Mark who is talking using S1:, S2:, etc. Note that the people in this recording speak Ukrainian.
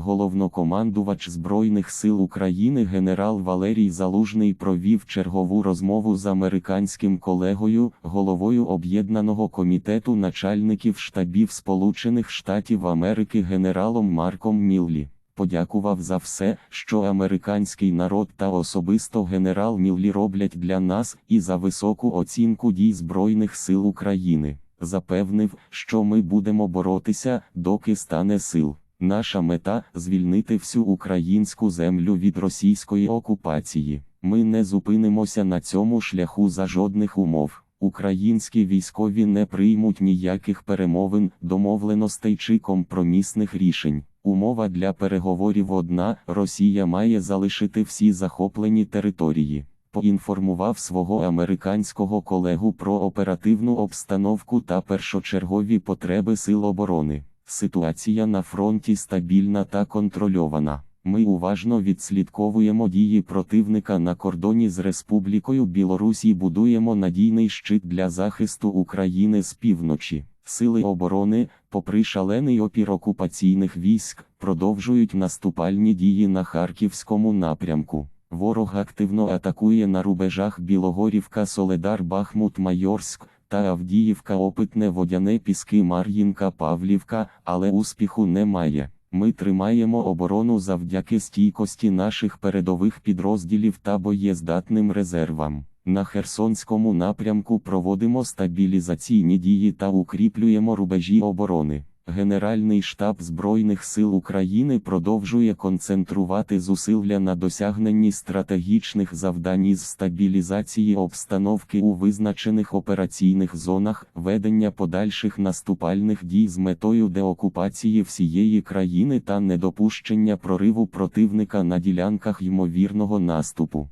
S1: головнокомандувач Збройних сил України генерал Валерій Залужний провів чергову розмову з американським колегою, головою Об'єднаного комітету начальників штабів Сполучених Штатів Америки генералом Марком Міллі. Подякував за все, що американський народ та особисто генерал Міллі роблять для нас, і за високу оцінку дій Збройних сил України. Запевнив, що ми будемо боротися, доки стане сил. Наша мета звільнити всю українську землю від російської окупації. Ми не зупинимося на цьому шляху за жодних умов. Українські військові не приймуть ніяких перемовин, домовленостей чи компромісних рішень. Умова для переговорів одна: Росія має залишити всі захоплені території. Поінформував свого американського колегу про оперативну обстановку та першочергові потреби сил оборони. Ситуація на фронті стабільна та контрольована. Ми уважно відслідковуємо дії противника на кордоні з Республікою Білорусь і будуємо надійний щит для захисту України з півночі. Сили оборони, попри шалений опір окупаційних військ, продовжують наступальні дії на Харківському напрямку. Ворог активно атакує на рубежах Білогорівка, Соледар, Бахмут, Майорськ та Авдіївка, Опитне, Водяне, Піски, Мар'їнка, Павлівка, але успіху немає. Ми тримаємо оборону завдяки стійкості наших передових підрозділів та боєздатним резервам. На Херсонському напрямку проводимо стабілізаційні дії та укріплюємо рубежі оборони. Генеральний штаб Збройних сил України продовжує концентрувати зусилля на досягненні стратегічних завдань із стабілізації обстановки у визначених операційних зонах, ведення подальших наступальних дій з метою деокупації всієї країни та недопущення прориву противника на ділянках ймовірного наступу.